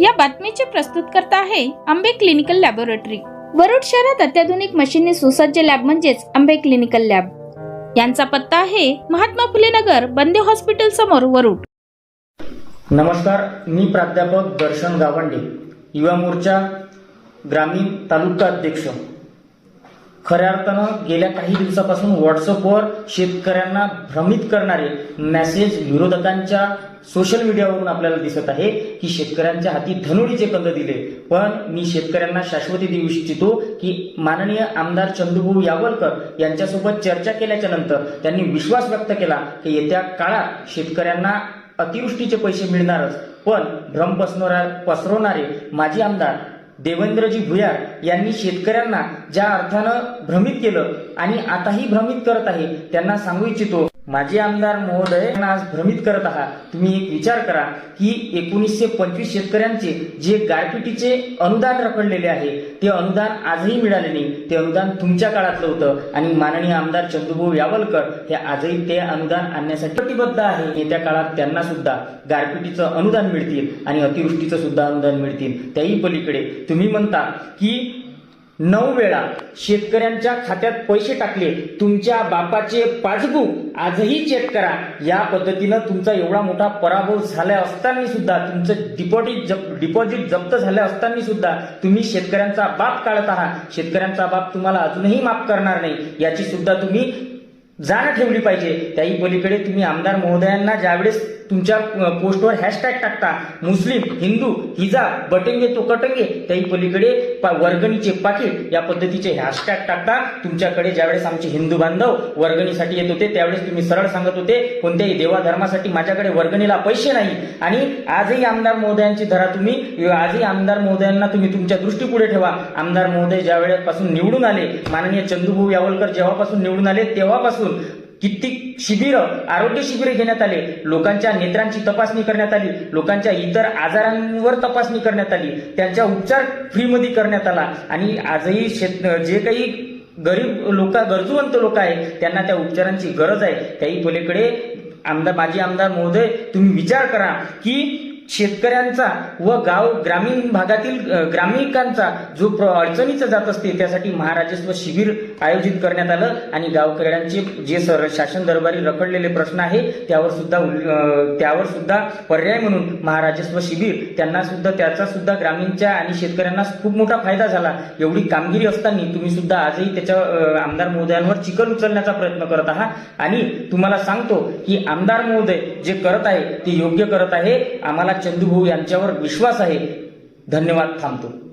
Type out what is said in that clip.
या बातमीचे प्रस्तुतकर्ता आहे आंबे क्लिनिकल लॅबोरेटरी. वरुड शहरात अत्याधुनिक मशीनने सुसज्ज लॅब म्हणजेच आंबे क्लिनिकल लॅब. यांचा पत्ता आहे महात्मा फुले नगर बंदे हॉस्पिटल समोर वरुड. नमस्कार मी प्राध्यापक दर्शन गावंडे युवा मोर्चा ग्रामीण तालुका अध्यक्ष. खऱ्या अर्थानं गेल्या काही दिवसापासून व्हॉट्सअपवर शेतकऱ्यांना भ्रमित करणारे मेसेज विरोधकांच्या सोशल मीडियावरून आपल्याला दिसत आहे की शेतकऱ्यांच्या हाती धनुडीचे कंद दिले. पण मी शेतकऱ्यांना शाश्वती देऊ इच्छितो की माननीय आमदार चंदूभाऊ यावलकर यांच्यासोबत चर्चा केल्याच्यानंतर त्यांनी विश्वास व्यक्त केला की येत्या काळात शेतकऱ्यांना अतिवृष्टीचे पैसे मिळणारच. पण भ्रम पसरवणारे पसरवणारे माजी आमदार देवेंद्रजी भुयार यांनी शेतकऱ्यांना ज्या अर्थानं भ्रमित केलं आणि आताही भ्रमित करत आहे त्यांना सांगू इच्छितो. माजी आमदार महोदय आज भ्रमित करत आहात. तुम्ही एक विचार करा की एकोणीसशे पंचवीस शेतकऱ्यांचे जे गारपिटीचे अनुदान रखडलेले आहे ते अनुदान आजही मिळाले नाही. ते अनुदान तुमच्या काळातलं होतं आणि माननीय आमदार चंदूभाऊ यावलकर हे आजही ते अनुदान आणण्यासाठी कटिबद्ध आहे. येत्या काळात त्यांना सुद्धा गारपिटीचं अनुदान मिळतील आणि अतिवृष्टीचं सुद्धा अनुदान मिळतील. त्याही पलीकडे तुम्ही म्हणता की नऊ वेळा शेतकऱ्यांच्या खात्यात पैसे टाकले तुमच्या बापाचे पासबुक आजही चेक करा. या पद्धतीनं तुमचा एवढा मोठा पराभव झाला असताना सुद्धा तुमचं डिपॉझिट जप डिपॉझिट जप्त झाले असताना सुद्धा तुम्ही शेतकऱ्यांचा बाप काढत आहात. शेतकऱ्यांचा बाप तुम्हाला अजूनही माफ करणार नाही. याची सुद्धा तुम्ही जाण ठेवली पाहिजे. त्याही पलीकडे तुम्ही आमदार महोदयांना ज्यावेळेस तुमच्या पोस्टवर हॅशटॅग टाकता मुस्लिम हिंदू हिजा बटंगे तो कटंगे त्याही पलीकडे पा- वर्गणीचे पाकिट या पद्धतीचे हॅशटॅग टाकता. तुमच्याकडे ज्यावेळेस आमचे हिंदू बांधव वर्गणीसाठी येत होते त्यावेळेस तुम्ही सरळ सांगत होते कोणत्याही देवाधर्मासाठी माझ्याकडे वर्गणीला पैसे नाही. आणि आजही आमदार महोदयांची धरा तुम्ही आजही आमदार महोदयांना तुम्ही तुमच्या दृष्टीपुढे ठेवा. आमदार महोदय ज्या वेळेपासून निवडून आले माननीय चंदूभाऊ यावलकर जेव्हापासून निवडून आले तेव्हापासून कित्येक शिबिरं आरोग्य शिबिरे घेण्यात आले लोकांच्या नेत्रांची तपासणी करण्यात आली लोकांच्या इतर आजारांवर तपासणी करण्यात आली त्यांचा उपचार फ्रीमध्ये करण्यात आला. आणि आजही शेत जे काही गरीब लोक गरजूवंत लोक आहेत त्यांना त्या उपचारांची गरज आहे. त्याही पलीकडे आमदार माजी आमदार महोदय तुम्ही विचार करा की शेतकऱ्यांचा व गाव ग्रामीण भागातील ग्रामीणांचा जो प्र- अडचणीचा जात असते त्यासाठी महाराजस्व शिबिर आयोजित करण्यात आलं आणि गावकऱ्यांचे जे सर शासन दरबारी रखडलेले प्रश्न आहे त्यावर सुद्धा त्यावर सुद्धा पर्याय म्हणून महाराजस्व शिबिर त्यांना सुद्धा त्याचा सुद्धा ग्रामीणच्या आणि शेतकऱ्यांना खूप मोठा फायदा झाला. एवढी कामगिरी असताना तुम्ही सुद्धा आजही त्याच्या आमदार महोदयांवर चिकन उचलण्याचा प्रयत्न करत आहात. आणि तुम्हाला सांगतो की आमदार महोदय जे करत आहे ते योग्य करत आहे. आम्हाला चंदूभाऊ यांच्यावर विश्वास आहे. धन्यवाद थांबतो.